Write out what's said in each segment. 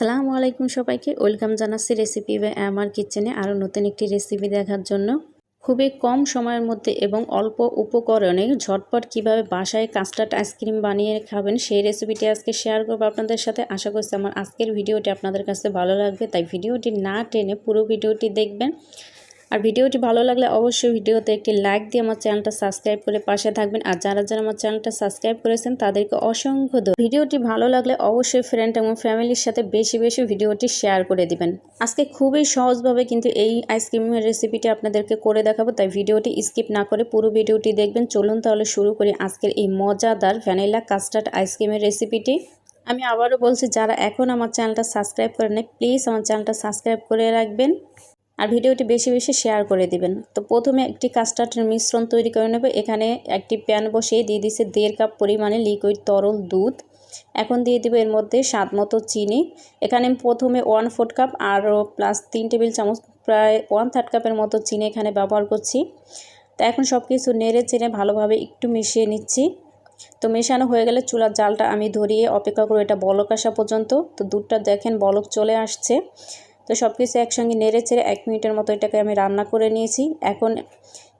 আসসালামু আলাইকুম সবাইকে। ওয়েলকাম জানাচ্ছি রেসিপি বা আমার কিচেনে আরও নতুন একটি রেসিপি দেখার জন্য। খুবই কম সময়ের মধ্যে এবং অল্প উপকরণে ঝটপট কীভাবে বাসায় কাস্টার্ড আইসক্রিম বানিয়ে খাবেন সেই রেসিপিটি আজকে শেয়ার করব আপনাদের সাথে। আশা করছি আমার আজকের ভিডিওটি আপনাদের কাছে ভালো লাগবে, তাই ভিডিওটি না টেনে পুরো ভিডিওটি দেখবেন। আর ভিডিওটি ভালো লাগলে অবশ্যই ভিডিওতে একটি লাইক দিয়ে আমার চ্যানেলটা সাবস্ক্রাইব করে পাশে থাকবেন। আর যারা যারা আমার চ্যানেলটা সাবস্ক্রাইব করেছেন, তাদেরকে অসংখ্য ভিডিওটি ভালো লাগলে অবশ্যই ফ্রেন্ড এবং ফ্যামিলির সাথে বেশি বেশি ভিডিওটি শেয়ার করে দিবেন। আজকে খুবই সহজভাবে কিন্তু এই আইসক্রিমের রেসিপিটি আপনাদেরকে করে দেখাবো, তাই ভিডিওটি স্কিপ না করে পুরো ভিডিওটি দেখবেন। চলুন তাহলে শুরু করি আজকের এই মজাদার ভ্যানিলা কাস্টার্ড আইসক্রিমের রেসিপিটি আমি আবারও বলছি, যারা এখন আমার চ্যানেলটা সাবস্ক্রাইব করে নেয় প্লিজ আমার চ্যানেলটা সাবস্ক্রাইব করে রাখবেন। আর ভিডিওটি বেশি বেশি শেয়ার করে দিবেন। তো প্রথমে একটি কাস্টার্ডের মিশ্রণ তৈরি করে নেব। এখানে একটি প্যান বসিয়ে দিয়ে দিছে দেড় কাপ পরিমাণে লিকুইড তরল দুধ। এখন দিয়ে দিব এর মধ্যে স্বাদ মতো চিনি। এখানে প্রথমে ওয়ান ফোর্থ কাপ আরও প্লাস তিন টেবিল চামচ প্রায় ওয়ান থার্ড কাপের মতো চিনি এখানে ব্যবহার করছি। তা এখন সব কিছু নেড়ে চেড়ে ভালোভাবে একটু মিশিয়ে নিচ্ছি। তো মেশানো হয়ে গেলে চুলার জালটা আমি ধরিয়ে অপেক্ষা করব এটা বলক আসা পর্যন্ত। তো দুধটা দেখেন বলক চলে আসছে। তো সব কিছু একসঙ্গে নেড়ে চেড়ে এক মিনিটের মতো এটাকে আমি রান্না করে নিয়েছি। এখন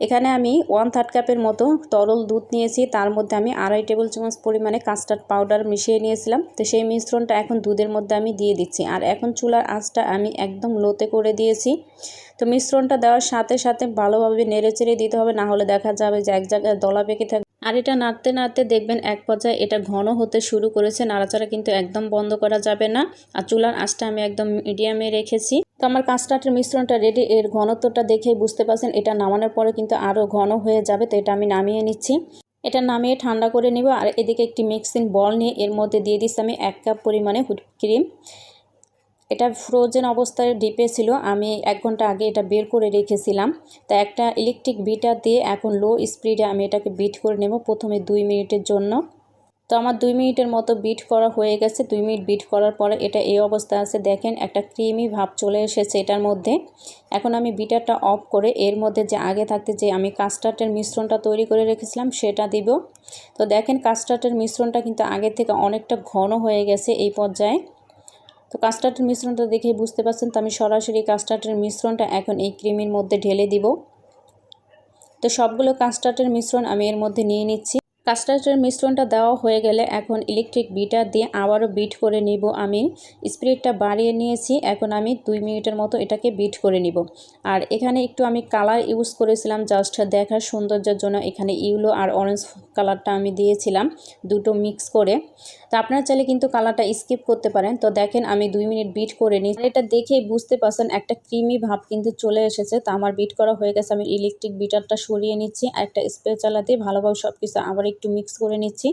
এখানে আমি ওয়ান থার্ড কাপের মতো তরল দুধ নিয়েছি। তার মধ্যে আমি আড়াই টেবিল চামচ পরিমাণে কাস্টার্ড পাউডার মিশিয়ে নিয়েছিলাম। তো সেই মিশ্রণটা এখন দুধের মধ্যে আমি দিয়ে দিচ্ছি। আর এখন চুলার আঁচটা আমি একদম লোতে করে দিয়েছি। তো মিশ্রণটা দেওয়ার সাথে সাথে ভালোভাবে নেড়ে চেড়ে দিতে হবে। না হলে দেখা যাবে যে এক জায়গায় দলা পেকে থাকবে। আর এটা নাড়তে নাড়তে দেখবেন এক পর্যায়ে এটা ঘন হতে শুরু করেছে। নাড়াচাড়া কিন্তু একদম বন্ধ করা যাবে না। আর চুলার আঁচটা আমি একদম মিডিয়ামে রেখেছি। তো আমার কাস্টার্ডের মিশ্রণটা রেডি এর ঘনত্বটা দেখেই বুঝতে পারছেন, এটা নামানোর পরে কিন্তু আরও ঘন হয়ে যাবে। তো এটা আমি নামিয়ে নিচ্ছি। এটা নামিয়ে ঠান্ডা করে নিব। আর এদিকে একটি মিক্সিং বল নিয়ে এর মধ্যে দিয়ে দিচ্ছি আমি এক কাপ পরিমাণে হুইপ ক্রিম এটা ফ্রোজেন অবস্থায় ডিপে ছিল। আমি এক ঘণ্টা আগে এটা বের করে রেখেছিলাম। তা একটা ইলেকট্রিক বিটার দিয়ে এখন লো স্পিডে আমি এটাকে বিট করে নেব প্রথমে দুই মিনিটের জন্য। তো আমার দুই মিনিটের মতো বিট করা হয়ে গেছে। দুই মিনিট বিট করার পরে এটা এই অবস্থায় আছে। দেখেন, একটা ক্রিমি ভাব চলে এসেছে এটার মধ্যে। এখন আমি বিটারটা অফ করে এর মধ্যে যে আগে থাকতে যে আমি কাস্টার্ডের মিশ্রণটা তৈরি করে রেখেছিলাম, সেটা দিব। তো দেখেন কাস্টার্ডের মিশ্রণটা কিন্তু আগে থেকে অনেকটা ঘন হয়ে গেছে এই পর্যায়ে। তো কাস্টার্ডের মিশ্রণটা দেখে বুঝতে পারছেন তো আমি সরাসরি কাস্টার্ডের মিশ্রণটা এখন এই ক্রিমের মধ্যে ঢেলে দিব। তো সবগুলো কাস্টার্ডের মিশ্রণ আমি এর মধ্যে নিয়ে নিচ্ছি। কাস্টার্ডের মিশ্রণটা দেওয়া হয়ে গেলে এখন ইলেকট্রিক বিটার দিয়ে আবারও বিট করে নিব আমি। স্পিডটা বাড়িয়ে নিয়েছি, এখন আমি দুই মিনিটের মতো এটাকে বিট করে নিব। আর এখানে একটু আমি কালার ইউজ করেছিলাম জাস্ট দেখার সৌন্দর্যের জন্য। এখানে ইউলো আর অরেঞ্জ কালারটা আমি দিয়েছিলাম দুটো মিক্স করে। তো আপনারা চাইলে কিন্তু কালারটা স্কিপ করতে পারেন। তো দেখেন আমি দুই মিনিট বিট করে নিই এটা দেখেই বুঝতে পারছেন একটা ক্রিমি ভাব কিন্তু চলে এসেছে। তো আমার বিট করা হয়ে গেছে, আমি ইলেকট্রিক বিটারটা সরিয়ে নিচ্ছি। আর একটা স্প্রে চালাতে ভালোভাবে সব কিছু আবার একটু মিক্স করে নিচ্ছি।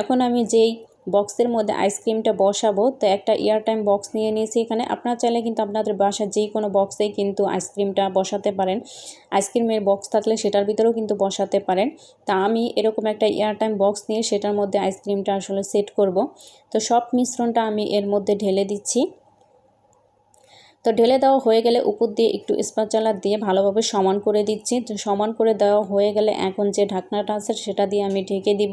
এখন আমি যেই বক্সের মধ্যে আইসক্রিমটা বসাবো, তো একটা এয়ার টাইম বক্স নিয়ে নিয়েছি এখানে। আপনারা চাইলে কিন্তু আপনাদের বাসার যেই কোনো বক্সেই কিন্তু আইসক্রিমটা বসাতে পারেন। আইসক্রিমের বক্স থাকলে সেটার ভিতরেও কিন্তু বসাতে পারেন। তা আমি এরকম একটা এয়ার টাইম বক্স নিয়ে সেটার মধ্যে আইসক্রিমটা আসলে সেট করব। তো সব মিশ্রণটা আমি এর মধ্যে ঢেলে দিচ্ছি। তো ঢেলে দেওয়া হয়ে গেলে উপর দিয়ে একটু স্পাচালা দিয়ে ভালোভাবে সমান করে দিচ্ছি। তো সমান করে দেওয়া হয়ে গেলে এখন যে ঢাকনাটা আছে সেটা দিয়ে আমি ঢেকে দিব।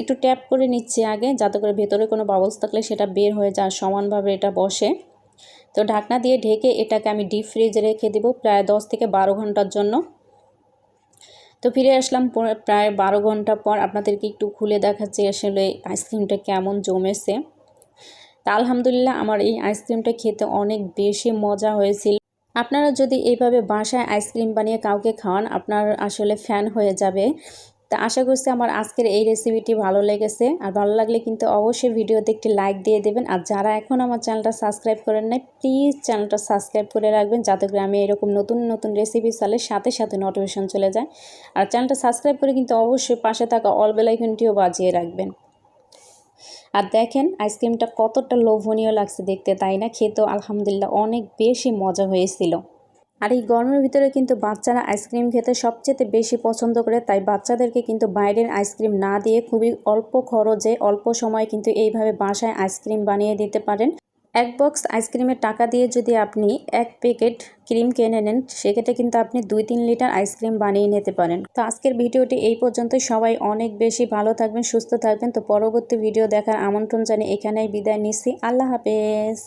একটু ট্যাপ করে নিচ্ছি আগে, যাতে করে ভেতরে কোনো বাবলস থাকলে সেটা বের হয়ে যায়, সমানভাবে এটা বসে। তো ঢাকনা দিয়ে ঢেকে এটাকে আমি ডিপ ফ্রিজে রেখে দিব প্রায় দশ থেকে বারো ঘণ্টার জন্য। তো ফিরে আসলাম প্রায় বারো ঘণ্টা পর, আপনাদেরকে একটু খুলে দেখাচ্ছি আসলে আইসক্রিমটা কেমন জমেছে। তা আলহামদুলিল্লাহ আমার এই আইসক্রিমটা খেতে অনেক বেশি মজা হয়েছিল। আপনারা যদি এইভাবে বাসায় আইসক্রিম বানিয়ে কাউকে খাওয়ান, আপনার আসলে ফ্যান হয়ে যাবে। তা আশা করছি আমার আজকের এই রেসিপিটি ভালো লেগেছে। আর ভালো লাগলে কিন্তু অবশ্যই ভিডিওতে একটি লাইক দিয়ে দেবেন। আর যারা এখন আমার চ্যানেলটা সাবস্ক্রাইব করেন নাই প্লিজ চ্যানেলটা সাবস্ক্রাইব করে রাখবেন, যাতে করে আমি এরকম নতুন নতুন রেসিপি চালে সাথে সাথে নোটিফিকেশন চলে যায়। আর চ্যানেলটা সাবস্ক্রাইব করে কিন্তু অবশ্যই পাশে থাকা অল বেলাইকনটিও বাজিয়ে রাখবেন। আর দেখেন, আইসক্রিমটা কতটা লোভনীয় লাগছে দেখতে, তাই না? খেতেও আলহামদুলিল্লাহ অনেক বেশি মজা হয়েছিল। আর এই গরমের ভিতরে কিন্তু বাচ্চারা আইসক্রিম খেতে সবচেয়ে বেশি পছন্দ করে, তাই বাচ্চাদেরকে কিন্তু বাইরের আইসক্রিম না দিয়ে খুবই অল্প খরচে, অল্প সময় কিন্তু এইভাবে বাসায় আইসক্রিম বানিয়ে দিতে পারেন। এক বক্স আইসক্রিমের টাকা দিয়ে যদি আপনি এক প্যাকেট ক্রিম কিনে নেন, সেক্ষেত্রে কিন্তু আপনি দুই তিন লিটার আইসক্রিম বানিয়ে নিতে পারেন। তো আজকের ভিডিওটি এই পর্যন্ত সবাই অনেক বেশি ভালো থাকবেন, সুস্থ থাকবেন। তো পরবর্তী ভিডিও দেখার আমন্ত্রণ জানিয়ে এখানেই বিদায় নিচ্ছি। আল্লাহ হাফেজ।